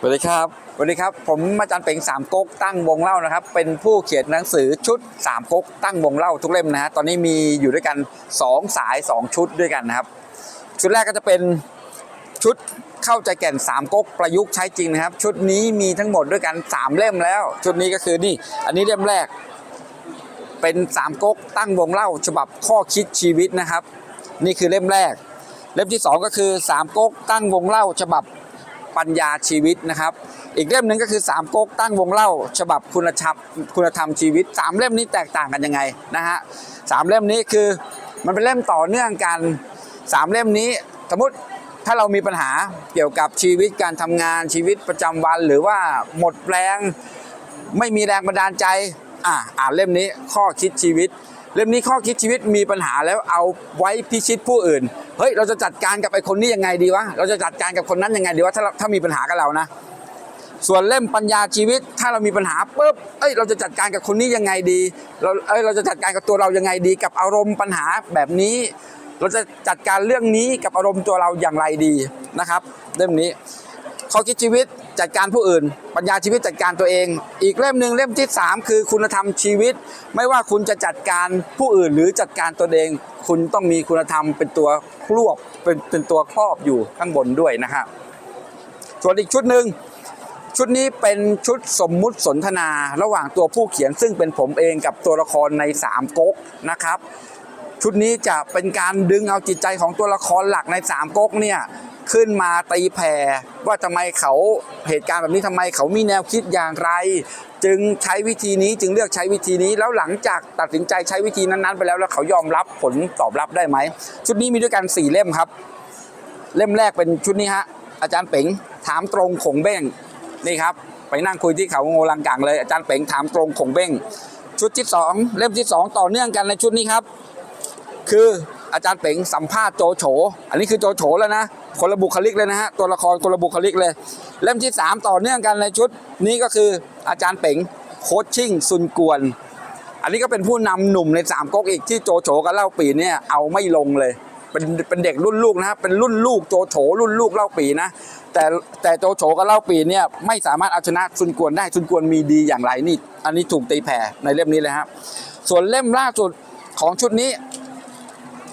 สวัสดีครับสวัสดีครับ ผมอาจารย์เป่งสามก๊กตั้งวงเล่านะครับ เป็นผู้เขียนหนังสือชุดสามก๊กตั้งวงเล่าทุกเล่มนะฮะ ตอนนี้มีอยู่ด้วยกัน 2 สาย 2 ชุดด้วยกันนะครับ ชุดแรกก็จะเป็นชุดเข้าใจแก่นสามก๊กประยุกต์ใช้จริงนะครับ ชุดนี้มีทั้งหมดด้วยกัน 3 เล่มแล้ว ชุดนี้ก็คือนี่ อันนี้เล่มแรก เป็นสามก๊กตั้งวงเล่า ฉบับข้อคิดชีวิตนะครับ นี่คือเล่มแรก เล่มที่สองก็คือสามก๊กตั้งวงเล่า ฉบับ ปัญญาชีวิตนะครับ อีกเล่มหนึ่งก็คือสามก๊กตั้งวงเล่า ฉบับคุณธรรมคุณธรรมชีวิตสามเล่มนี้แตกต่างกันยังไงนะฮะสามเล่มนี้คือมันเป็นเล่มต่อเนื่องกันสามเล่มนี้สมมติถ้าเรามีปัญหาเกี่ยวกับชีวิตการทำงานชีวิตประจำวัน หรือว่าหมดแรงไม่มีแรงบันดาลใจอ่าอ่านเล่มนี้ข้อคิดชีวิต เล่มนี้ข้อคิดชีวิตมีปัญหาแล้วเอาไว้พิชิตผู้อื่น เฮ้ย เราจะจัดการกับไอ้คนนี้ยังไงดีวะ เราจะจัดการกับคนนั้นยังไงดีวะ ถ้าถ้ามีปัญหากับเรานะ ส่วนเล่มปัญญาชีวิต ถ้าเรามีปัญหาปุ๊บ เอ้ย เราจะจัดการกับคนนี้ยังไงดี เรา เอ้ย เราจะจัดการกับตัวเรายังไงดี กับอารมณ์ปัญหาแบบนี้ เราจะจัดการเรื่องนี้กับอารมณ์ตัวเราอย่างไรดีนะครับ เล่มนี้ข้อคิดชีวิต จัดการผู้อื่น ปัญญาชีวิตจัดการตัวเอง อีกเล่มหนึ่งเล่มที่ 3 คือคุณธรรมชีวิต ไม่ว่าคุณจะจัดการผู้อื่นหรือจัดการตัวเอง คุณต้องมีคุณธรรมเป็นตัวครอบเป็นเป็นตัวครอบอยู่ข้างบนด้วยนะครับส่วนอีกชุดหนึ่งชุดนี้เป็นชุดสมมุติสนทนาระหว่างตัวผู้เขียนซึ่งเป็นผมเองกับตัวละครในสามก๊กนะครับ ชุดนี้จะเป็นการดึงเอาจิตใจของตัวละครหลักในสามก๊กเนี่ย ขึ้นมาตีแผ่ว่าทำไมเขาเหตุการณ์แบบนี้ทำไมเขามีแนวคิดอย่างไร จึงใช้วิธีนี้จึงเลือกใช้วิธีนี้ แล้วหลังจากตัดสินใจใช้วิธีนั้นๆ ไปแล้วแล้วเขายอมรับผลตอบรับได้ไหมชุดนี้มีด้วยกันสี่เล่มครับ เล่มแรกเป็นชุดนี้ฮะอาจารย์เป๋งถามตรงขงเบ้งนี่ครับไปนั่งคุยที่เขาโงลังกังเลยอาจารย์เป๋งถามตรงขงเบ้งชุดที่สองเล่มที่สองต่อเนื่องกันในชุดนี้ครับ คืออาจารย์เป๋งสัมภาษณ์โจโฉ อันนี้คือโจโฉแล้วนะ คนละบุคลิกเลยนะฮะตัวละครคนละบุคลิกเลย เล่มที่ 3 ต่อเนื่องกันในชุด นี้ก็คืออาจารย์เป๋งโคชชิ่งซุนกวน อันนี้ก็เป็นผู้นำหนุ่มในสามก๊กอีกที่โจโฉกับเล่าปีเนี่ยเอาไม่ลงเลยเป็นเป็นเด็กรุ่นลูกนะครับเป็นรุ่นลูกโจโฉรุ่นลูกเล่าปีนะ แต่แต่โจโฉกับเล่าปีเนี่ยไม่สามารถเอาชนะซุนกวนได้ซุนกวนมีดีอย่างไรนี่ อันนี้ถูกตีแผ่ในเล่มนี้เลยครับส่วนเล่มล่าสุดของชุดนี้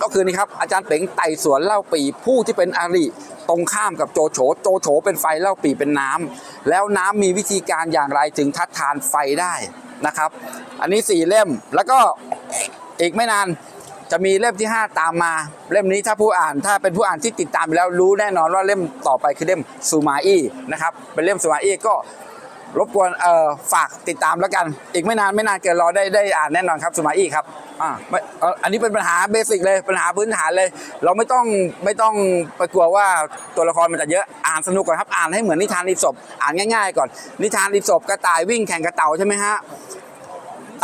ก็คือนี่ครับอาจารย์เป๋งไต่สวนเล่าปีผู้ที่เป็นอาริตรงข้ามกับโจโฉโจโฉเป็นไฟเล่าปีเป็นน้ำแล้วน้ำมีวิธีการอย่างไรถึงทัดทานไฟได้นะครับ อันนี้สี่เล่มแล้วก็อีกไม่นานจะมีเล่มที่ 5 ตามมา เล่มนี้ถ้าผู้อ่านถ้าเป็นผู้อ่านที่ติดตามไปแล้วรู้แน่นอนว่าเล่มต่อไปคือเล่มซูมาอี้นะครับเป็นเล่มซูมาอี้ก็ รบกวนเอ่อฝากติดตามแล้วกัน อีกไม่นานไม่นานเกินรอได้ได้อ่านแน่นอนครับสมาอีครับอ่าไม่เอ่ออันนี้เป็นปัญหาเบสิกเลยปัญหาพื้นฐานเลย เราไม่ต้องไม่ต้องไปกลัวว่าตัวละครมันจะเยอะอ่านสนุกก่อนครับอ่านให้เหมือนนิทานอีบศพอ่านง่าย ๆ ก่อน นิทานอีบศพกระต่ายวิ่งแข่งกระเต่าใช่ไหมฮะ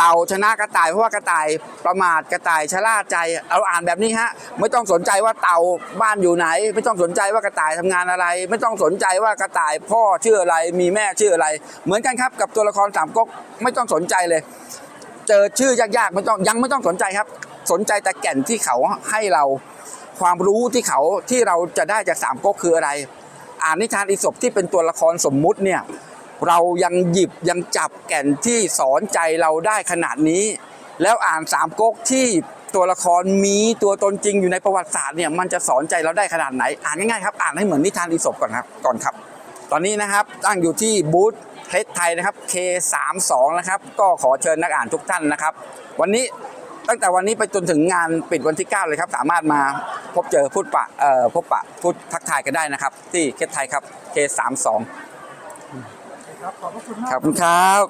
เต่าชนะกระต่ายเพราะว่ากระต่ายประมาทกระต่ายชะล่าใจเราอ่านแบบนี้ฮะไม่ต้องสนใจว่าเต่าบ้านอยู่ไหน ไม่ต้องสนใจว่ากระต่ายทำงานอะไร ไม่ต้องสนใจว่ากระต่ายพ่อชื่ออะไร มีแม่ชื่ออะไร เหมือนกันครับกับตัวละครสามก๊กไม่ต้องสนใจเลย เจอชื่อยากๆไม่ต้องยังไม่ต้องสนใจครับ สนใจแต่แก่นที่เขาให้เราความรู้ที่เขาที่เราจะได้จากสามก๊กคืออะไร อ่านนิทานอีสปที่เป็นตัวละครสมมุติเนี่ย เรายังหยิบยังจับแก่นที่สอนใจเราได้ขนาดนี้ แล้วอ่านสามก๊กที่ตัวละครมีตัวตนจริงอยู่ในประวัติศาสตร์เนี่ยมันจะสอนใจเราได้ขนาดไหน อ่านง่ายๆครับอ่านให้เหมือนนิทานอีสปก่อนครับก่อนครับ ตอนนี้นะครับตั้งอยู่ที่บูธเพชรไทยนะครับ K32 นะครับ ก็ขอเชิญนักอ่านทุกท่านนะครับ วันนี้ตั้งแต่วันนี้ไปจนถึงงานปิดวันที่ 9 เลยครับ สามารถมาพบเจอพูดปะเอ่อพบปะพูดทักทายกันได้นะครับ ที่เพชรไทยครับ K32 ครับขอบพระคุณมาก ขอบคุณครับ